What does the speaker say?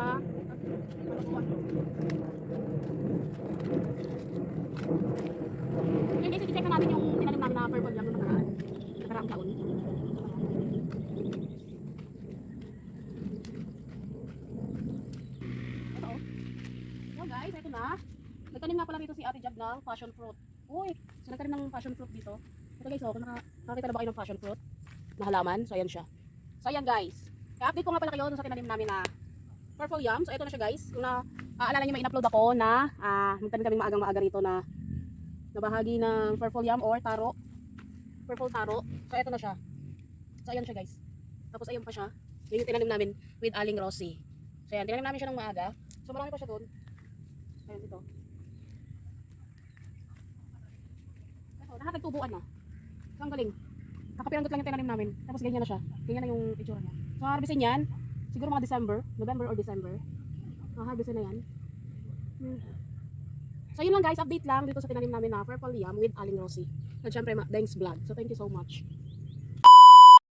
ha? Yung guys, i-check na natin yung tinanim namin na purple jam na nakaraan. Nakaraang taon. Ito. Oh. Yo guys, ito na. Nagtanim nga pala dito si Ate Jab ng passion fruit. Uy, so nagtanim ng passion fruit dito. Ito guys, oh, kung nakakita na ba kayo ng passion fruit na halaman, so ayan siya. So ayan guys, i-update ko nga pala kayo sa tinanim namin na purple yam. So ito na siya guys. Kung na, aalala niyo may in-upload ako na ah, magtanim kaming maagang maaga rito na na bahagi ng purple yam or taro. Purple taro. So ito na siya. So ayan siya guys. Tapos ayun pa siya. Yun yung tinanim namin with Aling Rossi. So ayan, tinanim namin siya ng maaga. So marami pa siya doon. Ayun dito. Ito, lahat nagtubuan na. So ang galing. Kakapiranggot lang yung tinanim namin. Tapos ganyan na siya. Ganyan na yung itsura niya. So harvestin yan. Siguro mga December. November or December. Harvestin na yan. Hmm. So yun lang guys, update lang dito sa tinanim namin na purple yam with Aling Rosie. At syempre, thanks vlog. So thank you so much.